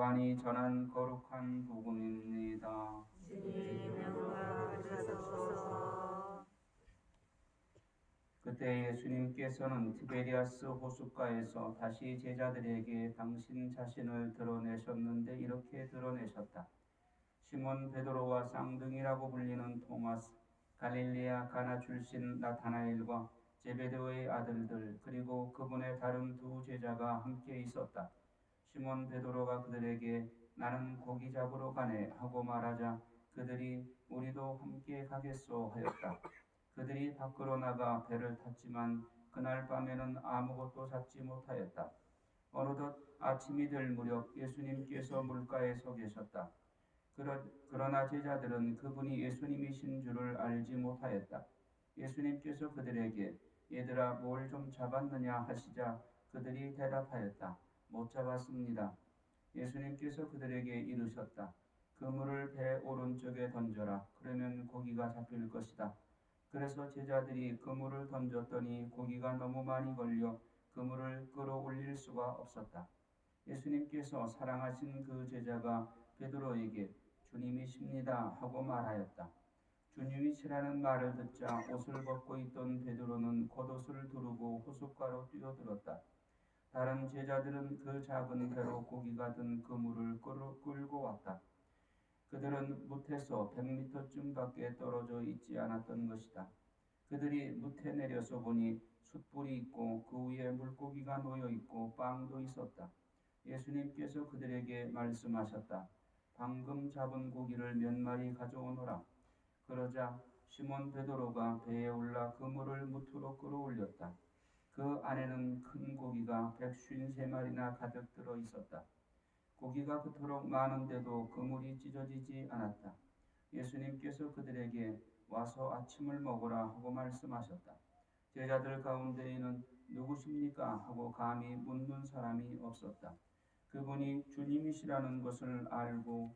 요한이 전한 거룩한 복음입니다. 그때 예수님께서는 티베리아스 호숫가에서 다시 제자들에게 당신 자신을 드러내셨는데 이렇게 드러내셨다. 시몬 베드로와 쌍둥이라고 불리는 토마스, 갈릴리아 가나 출신 나타나엘과 제베드의 아들들 그리고 그분의 다른 두 제자가 함께 있었다. 시몬 베드로가 그들에게 나는 고기 잡으러 가네 하고 말하자 그들이 우리도 함께 가겠소 하였다. 그들이 밖으로 나가 배를 탔지만 그날 밤에는 아무것도 잡지 못하였다. 어느덧 아침이 될 무렵 예수님께서 물가에 서 계셨다. 그러, 그러나 제자들은 그분이 예수님이신 줄을 알지 못하였다. 예수님께서 그들에게 얘들아 뭘 좀 잡았느냐 하시자 그들이 대답하였다. 못 잡았습니다. 예수님께서 그들에게 이르셨다. 그물을 배 오른쪽에 던져라. 그러면 고기가 잡힐 것이다. 그래서 제자들이 그물을 던졌더니 고기가 너무 많이 걸려 그물을 끌어올릴 수가 없었다. 예수님께서 사랑하신 그 제자가 베드로에게 주님이십니다 하고 말하였다. 주님이시라는 말을 듣자 옷을 벗고 있던 베드로는 겉옷을 두르고 호숫가로 뛰어들었다. 다른 제자들은 그 작은 배로 고기가 든 그물을 끌고 왔다. 그들은 무태서 100m쯤 밖에 떨어져 있지 않았던 것이다. 그들이 무태 내려서 보니 숯불이 있고 그 위에 물고기가 놓여 있고 빵도 있었다. 예수님께서 그들에게 말씀하셨다. 방금 잡은 고기를 몇 마리 가져오너라. 그러자 시몬 베드로가 배에 올라 그물을 무트로 끌어올렸다. 그 안에는 큰 고기가 153마리나 가득 들어 있었다. 고기가 그토록 많은데도 그물이 찢어지지 않았다. 예수님께서 그들에게 와서 아침을 먹으라 하고 말씀하셨다. 제자들 가운데에는 누구십니까? 하고 감히 묻는 사람이 없었다. 그분이 주님이시라는 것을 알고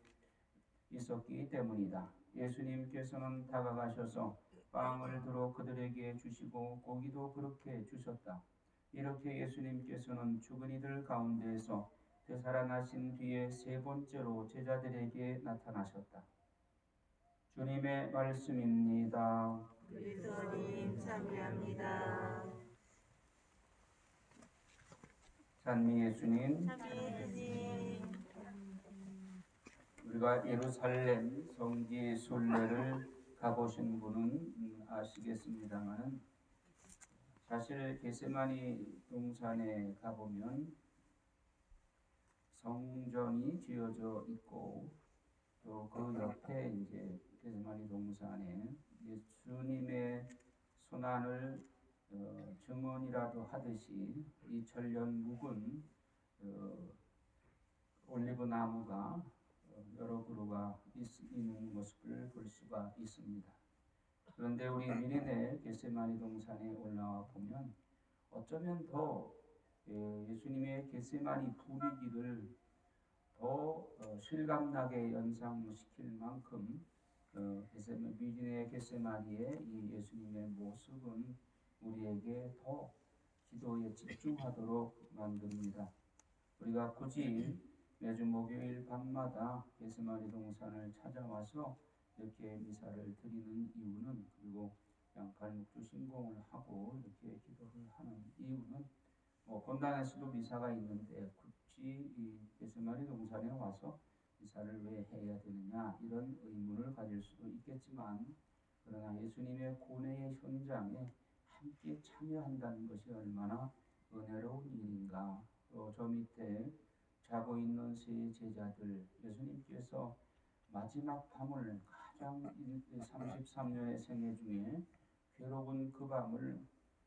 있었기 때문이다. 예수님께서는 다가가셔서 빵을 들어 그들에게 주시고 고기도 그렇게 주셨다. 이렇게 예수님께서는 죽은 이들 가운데에서 되살아나신 뒤에 세 번째로 제자들에게 나타나셨다. 주님의 말씀입니다. 그리스도님 참여합니다. 찬미 예수님, 예수님 우리가 예루살렘 성지 순례를 가보신 분은 음, 아시겠습니다만은 사실 게세마니 동산에 가보면 성전이 지어져 있고 또 그 옆에 이제 게세마니 동산에 예수님의 순환을 어, 증언이라도 하듯이 이 천년 묵은 어, 올리브 나무가 어, 여러 그루가 있, 있는 모습을 볼 수가 있습니다. 그런데 우리 미리네 게세마니 동산에 올라와 보면 어쩌면 더 예, 예수님의 게세마니 분위기를 더 어, 실감나게 연상시킬 만큼 어, 게세마, 미리네 게세마니의 이 예수님의 모습은 우리에게 더 기도에 집중하도록 만듭니다. 우리가 굳이 매주 목요일 밤마다 게스마리 동산을 찾아와서 이렇게 미사를 드리는 이유는 그리고 발목주 신공을 하고 이렇게 기도를 하는 이유는 뭐 건단에서도 미사가 있는데 굳이 이 게스마리 동산에 와서 미사를 왜 해야 되느냐 이런 의문을 가질 수도 있겠지만 그러나 예수님의 고뇌의 현장에 함께 참여한다는 것이 얼마나 은혜로운 일인가. 또 저 밑에 자고 있는 세 제자들 예수님께서 마지막 밤을 가장 33년의 생애 중에 괴로운 그 밤을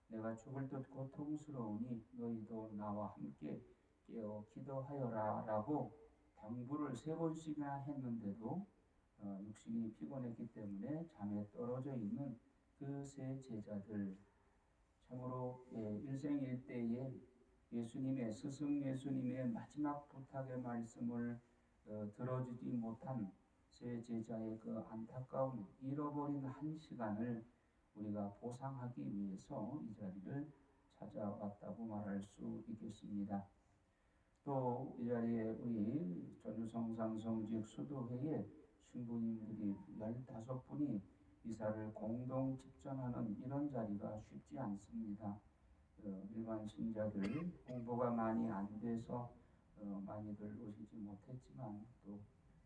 내가 죽을 듯 고통스러우니 너희도 나와 함께 깨어 기도하여라 라고 당부를 세 번씩이나 했는데도 어, 육신이 피곤했기 때문에 잠에 떨어져 있는 그 세 제자들 참으로 예, 일생일대에 예수님의 스승 예수님의 마지막 부탁의 말씀을 어, 들어주지 못한 세 제자의 그 안타까운 잃어버린 한 시간을 우리가 보상하기 위해서 이 자리를 찾아왔다고 말할 수 있겠습니다. 또 이 자리에 우리 전주성 삼성지역 수도회에 신부님들이 15분이 이사를 공동 집전하는 이런 자리가 쉽지 않습니다. 어, 일반 신자들 공부가 많이 안 돼서 어, 많이들 오시지 못했지만 또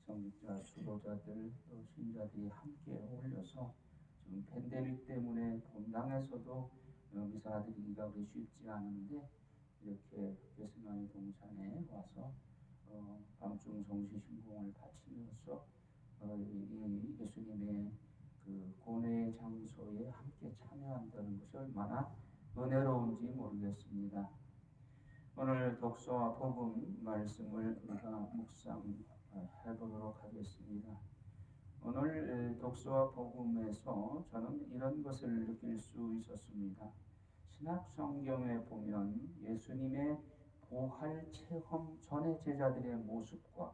성직자 수도자들 또 신자들이 함께 어울려서 지금 팬데믹 때문에 본당에서도 어, 미사 드리기가 우리 쉽지 않은데 이렇게 개승환의 동산에 와서 어, 밤중 성시 신공을 바치면서 어, 이, 이 예수님의 그 고뇌의 장소에 함께 참여한다는 것이 얼마나 은혜로운지 모르겠습니다. 오늘 독서와 복음 말씀을 우리가 묵상해 보도록 하겠습니다. 오늘 에, 독서와 복음에서 저는 이런 것을 느낄 수 있었습니다. 신약 성경에 보면 예수님의 부활 체험 전의 제자들의 모습과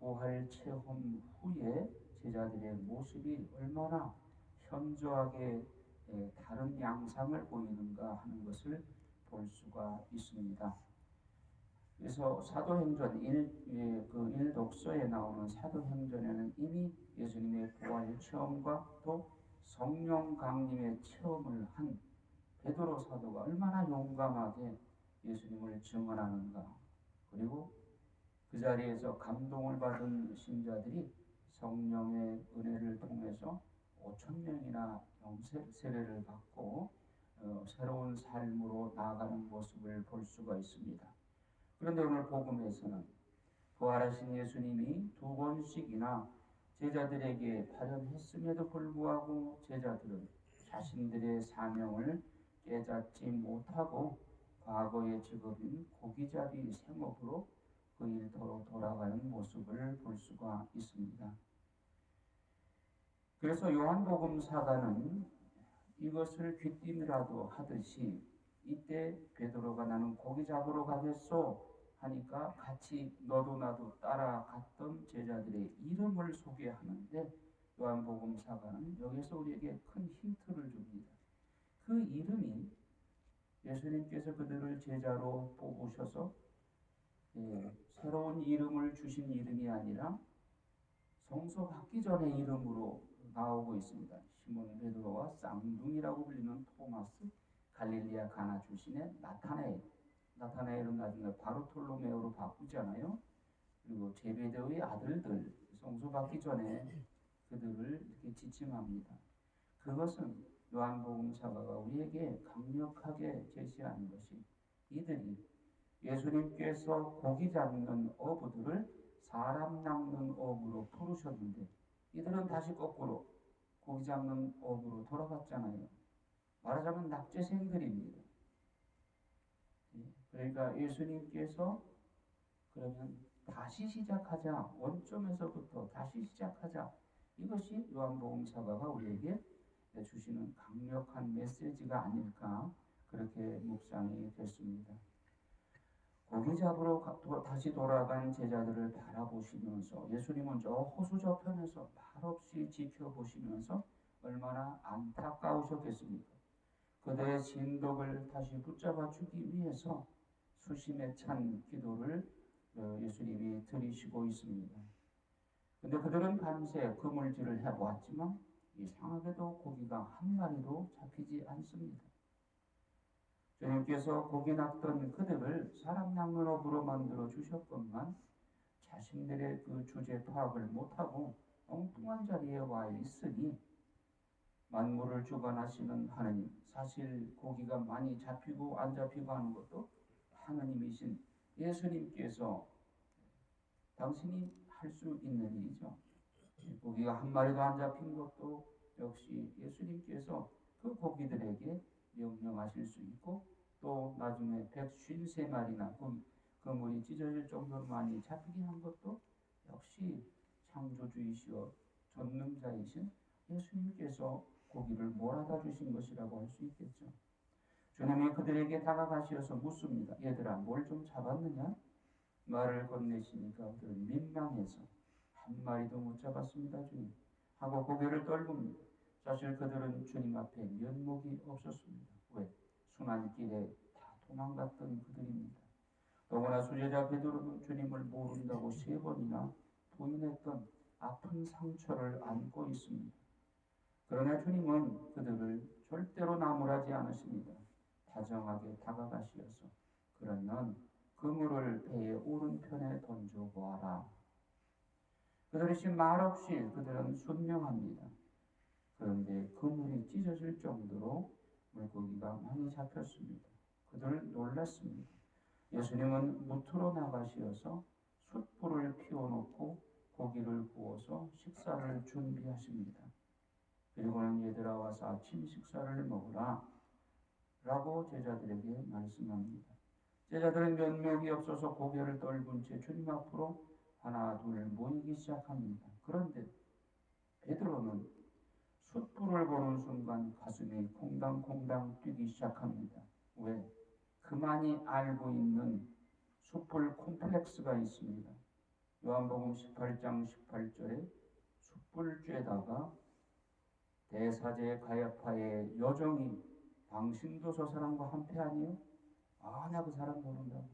부활 체험 후에 제자들의 모습이 얼마나 현저하게 에, 다른 양상을 보이는가 하는 것을 볼 수가 있습니다. 그래서 사도행전 1, 예, 그 1독서에 나오는 사도행전에는 이미 예수님의 부활 체험과 또 성령 강림의 체험을 한 베드로 사도가 얼마나 용감하게 예수님을 증언하는가. 그리고 그 자리에서 감동을 받은 신자들이 성령의 은혜를 통해서 5천 명이나 영 세 세례를 받고 어, 새로운 삶으로 나아가는 모습을 볼 수가 있습니다. 그런데 오늘 복음에서는 부활하신 예수님이 두 번씩이나 제자들에게 발현했음에도 불구하고 제자들은 자신들의 사명을 깨닫지 못하고 과거의 직업인 고기잡이 생업으로 그 일터로 돌아가는 모습을 볼 수가 있습니다. 그래서 요한복음 사가는 이것을 귀띔이라도 하듯이 이때 베드로가 나는 고기 잡으러 가겠소 하니까 같이 너도 나도 따라갔던 제자들의 이름을 소개하는데 요한복음 사가는 여기서 우리에게 큰 힌트를 줍니다. 그 이름이 예수님께서 그들을 제자로 뽑으셔서 예, 새로운 이름을 주신 이름이 아니라 성소 받기 전의 이름으로 나오고 있습니다. 시몬 베드로와 쌍둥이라고 불리는 토마스, 갈릴리아 가나 출신의 나타나엘. 나타나엘은 나중에 바르톨로메오로 바꾸잖아요. 그리고 제베데오의 아들들 성소 받기 전에 그들을 이렇게 지칭합니다. 그것은 요한복음사가가 우리에게 강력하게 제시하는 것이 이들이 예수님께서 고기 잡는 어부들을 사람 낚는 어부로 부르셨는데 이들은 다시 거꾸로 고기 잡는 어부로 돌아갔잖아요. 말하자면 납제생들입니다. 예, 그러니까 예수님께서 그러면 다시 시작하자 원점에서부터 다시 시작하자 이것이 요한복음 사가가 우리에게 주시는 강력한 메시지가 아닐까 그렇게 묵상이 됐습니다. 고기 잡으러 다시 돌아간 제자들을 바라보시면서 예수님은 저 호수 저편에서 말없이 지켜보시면서 얼마나 안타까우셨겠습니까? 그들의 진독을 다시 붙잡아 주기 위해서 수심에 찬 기도를 어, 예수님이 드리시고 있습니다. 근데 그들은 밤새 그물질을 해보았지만 이상하게도 고기가 한 마리도 잡히지 않습니다. 주님께서 고기 낚던 그들을 사람 업으로 만들어 주셨건만 자신들의 그 주제 파악을 못하고 엉뚱한 자리에 와 있으니 만물을 주관하시는 하느님 사실 고기가 많이 잡히고 안 잡히고 하는 것도 하느님이신 예수님께서 당신이 할 수 있는 일이죠. 고기가 한 마리도 안 잡힌 것도 역시 예수님께서 그 고기들에게 명령하실 수 있고 또 나중에 153마리나 그, 그 물이 찢어질 정도로 많이 잡히게 한 것도 역시 창조주이시여 전능자이신 예수님께서 고기를 몰아다 주신 것이라고 할 수 있겠죠. 주님이 그들에게 다가가시어서 묻습니다. 얘들아 뭘 좀 잡았느냐? 말을 건네시니까 그들은 민망해서 한 마리도 못 잡았습니다 주님 하고 고개를 떨굽니다. 사실 그들은 주님 앞에 면목이 없었습니다. 왜? 순환길에 다 도망갔던 그들입니다. 더구나 수제자 베드로는 주님을 모른다고 세 번이나 부인했던 아픈 상처를 안고 있습니다. 그러나 주님은 그들을 절대로 나무라지 않으십니다. 다정하게 다가가시어서 그러면 그물을 배의 오른편에 던져 보아라. 그들이 말없이 그들은 순명합니다. 그런데 그물이 찢어질 정도로 물고기가 많이 잡혔습니다. 그들 놀랐습니다. 예수님은 무트로 나가시어서 숯불을 피워놓고 고기를 구워서 식사를 준비하십니다. 그리고는 얘들아 와서 아침 식사를 먹으라 라고 제자들에게 말씀합니다. 제자들은 면목이 없어서 고개를 떨군 채 주님 앞으로 하나 둘 모이기 시작합니다. 그런데 베드로는 숯불을 보는 순간 가슴이 콩당콩당 뛰기 시작합니다. 왜? 그만이 알고 있는 숯불 콤플렉스가 있습니다. 요한복음 18장 18절에 숯불죄다가 대사제 가야파의 여정이 당신도 저 사람과 한패 아니요? 아, 나 그 사람 모른다고.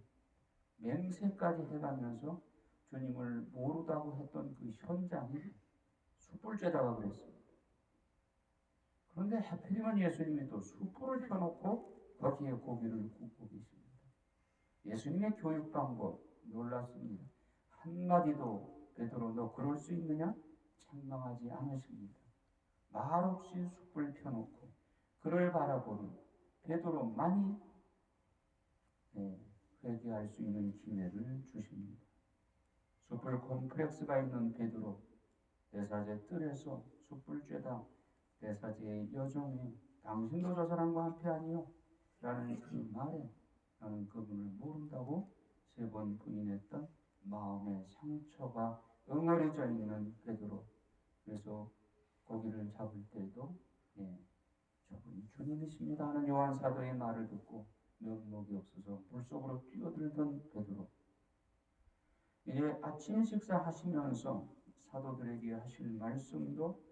맹세까지 해가면서 주님을 모르다고 했던 그 현장이 숯불죄다가 그랬습니다. 그런데 하필이면 예수님이 또 숯불을 펴놓고 거기에 고기를 굽고 계십니다. 예수님의 교육 방법 놀랐습니다. 한마디도 베드로 너 그럴 수 있느냐? 책망하지 않으십니다. 말없이 숯불 펴놓고 그를 바라보는 베드로만이 네, 회개할 수 있는 기회를 주십니다. 숯불 콤플렉스가 있는 베드로 대사제 뜰에서 숯불 쬐다 대사제의 여종이 당신도 저 사람과 한패 아니요? 라는 그 말에 나는 그분을 모른다고 세 번 부인했던 마음의 상처가 응어리져 있는 베드로 그래서 고기를 잡을 때도 예, 저분이 주님이십니다 하는 요한 사도의 말을 듣고 면목이 없어서 물속으로 뛰어들던 베드로 이제 아침 식사하시면서 사도들에게 하실 말씀도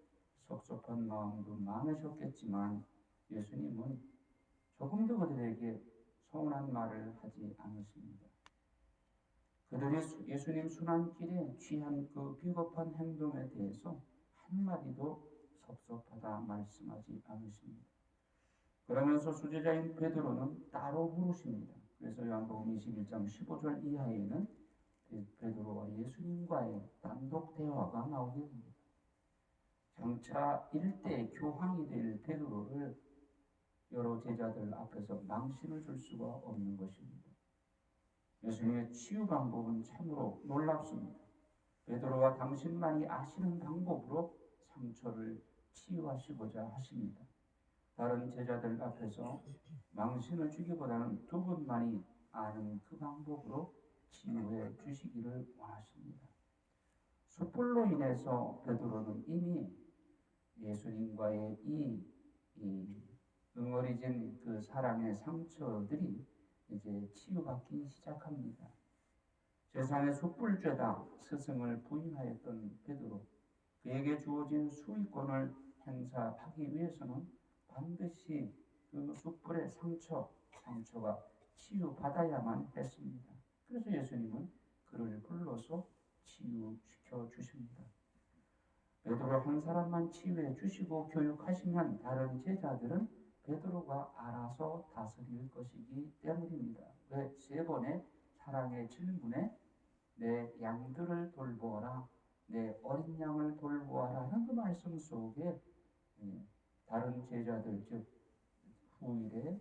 섭섭한 마음도 많으셨겠지만 예수님은 조금도 그들에게 서운한 말을 하지 않으십니다. 그들이 수- 예수님 순환길에 취한 그 비겁한 행동에 대해서 한마디도 섭섭하다 말씀하지 않으십니다. 그러면서 수제자인 베드로는 따로 부르십니다. 그래서 요한복음 21장 15절 이하에는 베- 베드로와 예수님과의 단독 대화가 나오게 됩니다. 장차 일대 교황이 될 베드로를 여러 제자들 앞에서 망신을 줄 수가 없는 것입니다. 예수님의 치유 방법은 참으로 놀랍습니다. 베드로와 당신만이 아시는 방법으로 상처를 치유하시고자 하십니다. 다른 제자들 앞에서 망신을 주기보다는 두 분만이 아는 그 방법으로 치유해 주시기를 원하십니다. 숯불로 인해서 베드로는 이미 예수님과의 이, 이 응어리진 그 사랑의 상처들이 이제 치유받기 시작합니다. 세상의 숯불죄다 스승을 부인하였던 베드로 그에게 주어진 수의권을 행사하기 위해서는 반드시 그 숯불의 상처 상처가 치유받아야만 했습니다. 그래서 예수님은 그를 불러서 치유시켜 주십니다. 베드로 한 사람만 치유해 주시고 교육하시면 다른 제자들은 베드로가 알아서 다스릴 것이기 때문입니다. 왜 세 번의 사랑의 질문에 내 양들을 돌보아라, 내 어린 양을 돌보아라 하는 그 말씀 속에 예, 다른 제자들 즉 후일의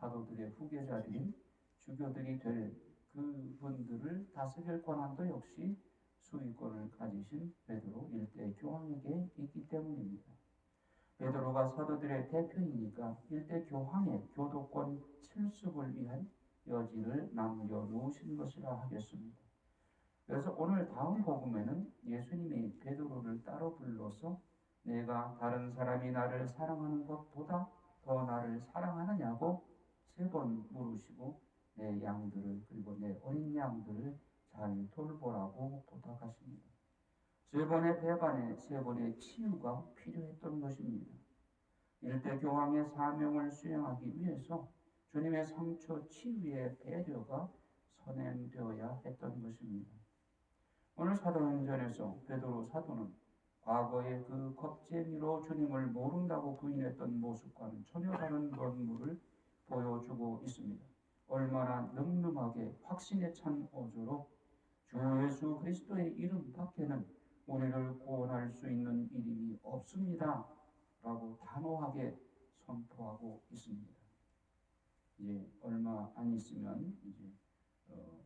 사도들의 후계자들인 주교들이 될 그분들을 다스릴 권한도 역시 수의권을 가지신 베드로 일대 교황에게 있기 때문입니다. 베드로가 사도들의 대표이니까 일대 교황의 교도권 실습을 위한 여지를 남겨놓으신 것이라 하겠습니다. 그래서 오늘 다음 복음에는 예수님이 베드로를 따로 불러서 내가 다른 사람이 나를 사랑하는 것보다 더 나를 사랑하느냐고 세 번 물으시고 내 양들을 그리고 내 어린 양들을 잘 돌보라고 부탁하십니다. 세 번의 배반에 세 번의 치유가 필요했던 것입니다. 일대 교황의 사명을 수행하기 위해서 주님의 상처 치유의 배려가 선행되어야 했던 것입니다. 오늘 사도행전에서 베드로 사도는 과거의 그 겁쟁이로 주님을 모른다고 부인했던 모습과는 전혀 다른 면모를 보여주고 있습니다. 얼마나 늠름하게 확신에 찬 어조로 주 예수 그리스도의 이름 밖에는 우리를 구원할 수 있는 이름이 없습니다. 라고 단호하게 선포하고 있습니다. 이제 얼마 안 있으면 이제 어,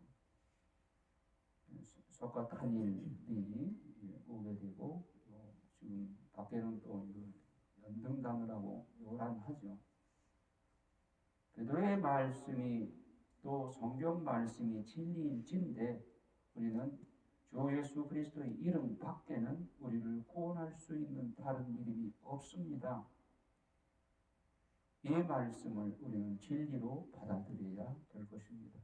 석가탄일이 오게 되고 또 지금 밖에는 또 연등당을 요란하죠. 베드로의 말씀이 또 성경 말씀이 진리인진데 우리는 주 예수 그리스도의 이름 밖에는 우리를 구원할 수 있는 다른 이름이 없습니다. 이 말씀을 우리는 진리로 받아들여야 될 것입니다.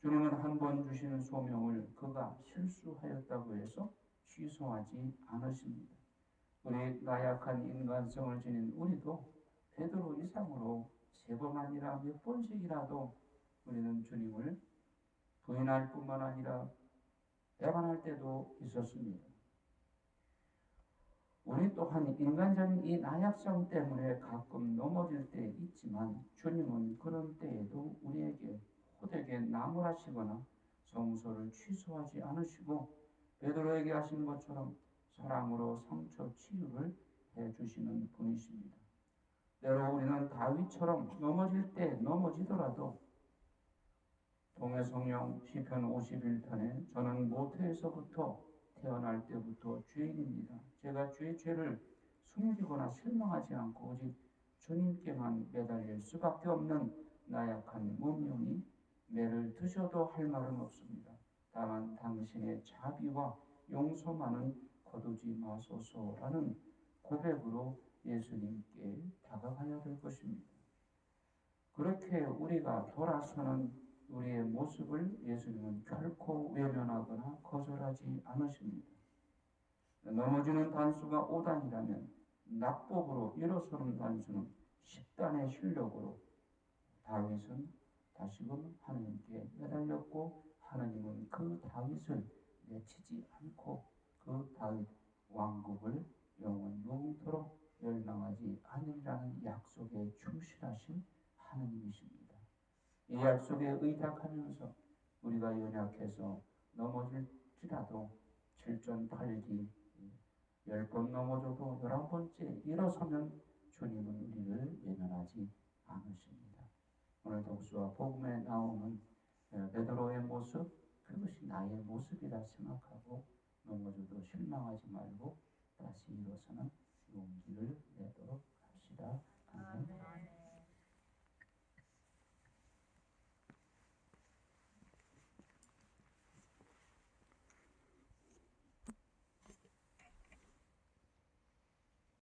주님은 한 번 주시는 소명을 그가 실수하였다고 해서 취소하지 않으십니다. 우리 나약한 인간성을 지닌 우리도 베드로 이상으로 세 번 아니라 몇 번씩이라도 우리는 주님을 부인할 뿐만 아니라 배반할 때도 있었습니다. 우리 또한 인간적인 이 나약성 때문에 가끔 넘어질 때 있지만 주님은 그런 때에도 우리에게 호되게 나무라시거나 성소를 취소하지 않으시고 베드로에게 하신 것처럼 사랑으로 상처 치유를 해 주시는 분이십니다. 때로 우리는 다윗처럼 넘어질 때 넘어지더라도 동해 성령 시편 51편에 저는 모태에서부터 태어날 때부터 죄인입니다. 제가 죄의 죄를 숨기거나 실망하지 않고 오직 주님께만 매달릴 수밖에 없는 나약한 몸명이 매를 드셔도 할 말은 없습니다. 다만 당신의 자비와 용서만은 거두지 마소서라는 고백으로 예수님께 다가가야 될 것입니다. 그렇게 우리가 돌아서는 우리의 모습을 예수님은 결코 외면하거나 거절하지 않으십니다. 넘어지는 단수가 5단이라면 낙법으로 일어서는 단수는 10단의 실력으로 다윗은 다시금 하나님께 매달렸고 하나님은 그 다윗을 내치지 않고 그 다윗 왕국을 영원 영토록 멸망하지 않으리라는 약속에 충실하신 하나님이십니다. 이 약속에 의탁하면서 우리가 연약해서 넘어질지라도 7전 8기 10번 넘어져도 11번째 일어서면 주님은 우리를 외면하지 않으십니다. 오늘 독수와 복음에 나오는 베드로의 모습 그것이 나의 모습이라 생각하고 넘어져도 실망하지 말고 다시 일어서는 용기를 내도록 합시다. 아멘.